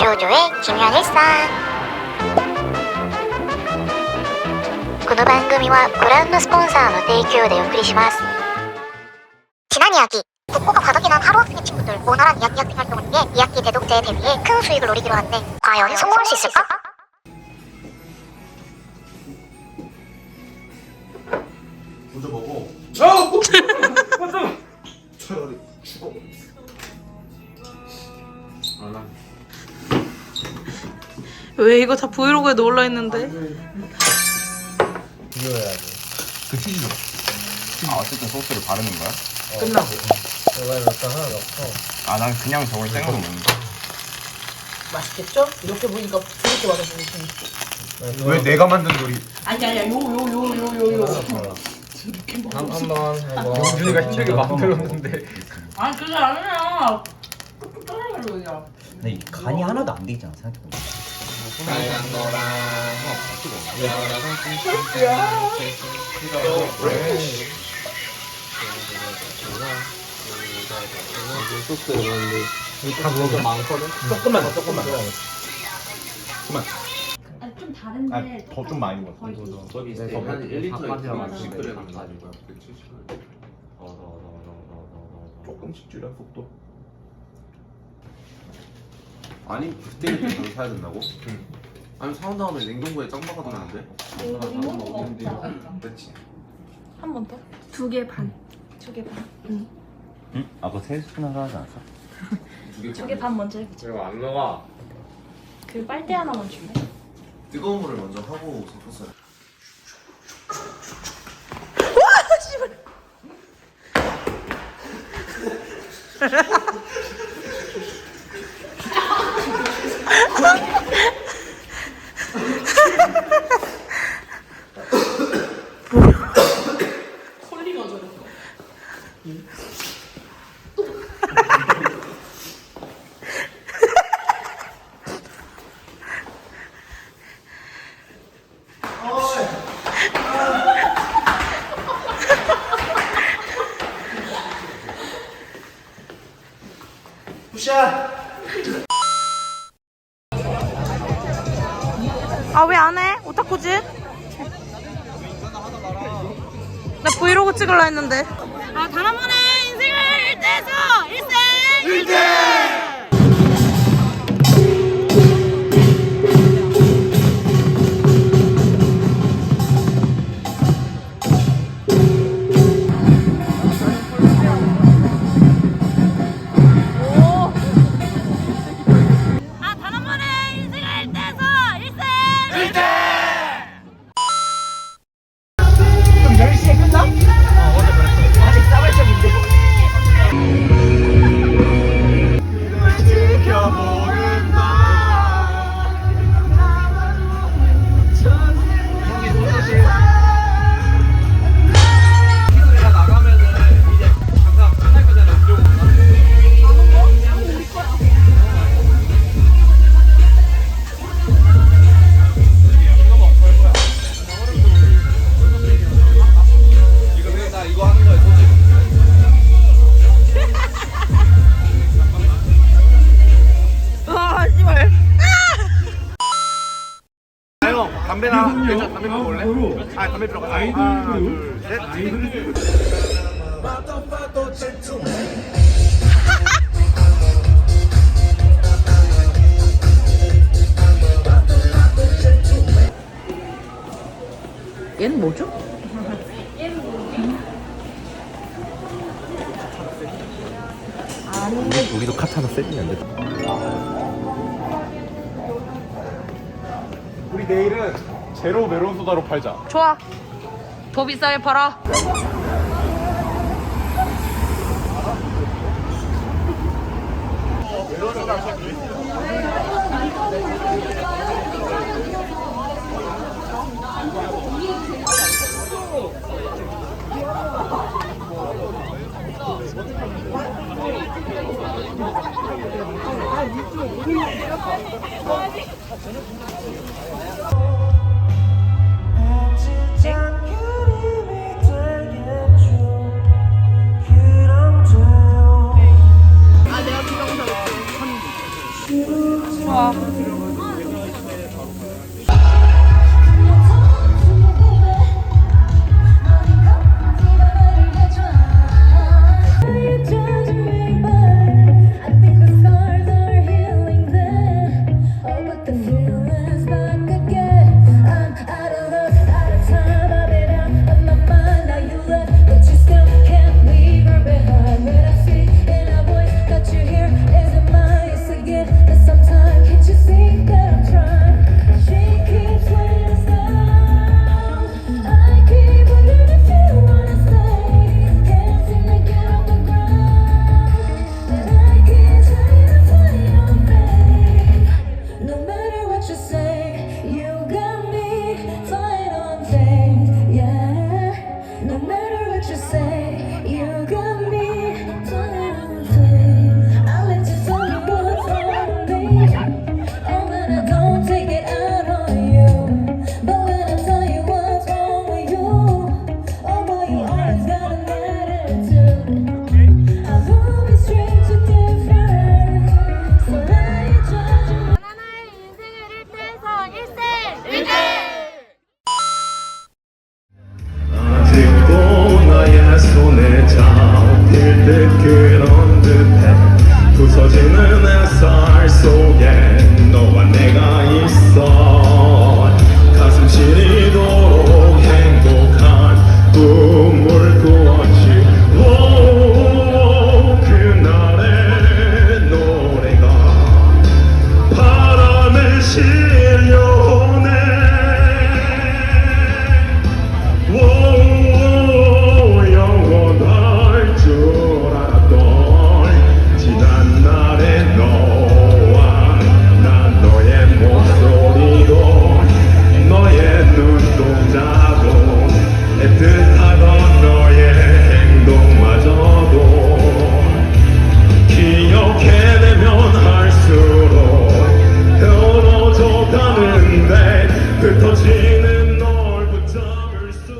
조조의 기묘한 일상 この番組はご覧のスポンサーの提供でお送りします 지난 이야기 국고가 과덕이 난 하루아프님 친구들 원활한 이야기 학생 활동을 위해 이야기 대독제에 대비해 큰 수익을 노리기로 한데 과연 성공할 수 있을까? 먼저 먹어. 왜 이거 다 브이로그에도 올라있는데? 비벼야 돼. 그 치즈 줘. 아 어쨌든 소스를 바르는 거야? 끝나고. 이거에 넣다 하나 넣고. 아 난 그냥 저걸 생으로 먹는 거 맛있겠죠? 이렇게 보니까 그렇게 맛있어 보이시네. 왜 내가 만든 요리? 아니 아니야 요 요 요 요 요요. 한, 한번 해봐. 용준이가 힘들게 만들었는데. 아니 그게 아니야. 짜증나 그냥. 근데 이 간이 하나도 안돼 있잖아 생각해보니까 빨간 거랑 소스 넣었는데 다 많거든? 조금만 더 조금만 아, 더좀 많이 먹었어. 저기 네, 한 1리터에 조금씩 줄여 속도. 아니 그때부터 저기 사야 된다고? 아니 사온 다음에 냉동고에 짱 박아두면 안 돼? 그렇지 한 번 더? 두 개 반. 두 개 반. 응? 아까 세 스푼 하라 하지 않았어? 두 개 반 먼저 해보자. 이거 안 녹아 그 빨대 하나만 줄래? 뜨거운 물을 먼저 하고 섞었어요 콜리가 저래. 아왜 안 해? 오타쿠지? 나 브이로그 찍을라 했는데. 아 번에 인생을 일대에서 일생! 아, 담배나 괜찮아 담배 피워 볼래? 아 담배 피러 가자. 하나 둘 셋. 얘는 뭐죠? 우리도 카타나 세팅이 안 돼. 우리 내일은 제로 메론 소다로 팔자. 좋아. 더 비싸게 팔아. 떠나는데 흩어진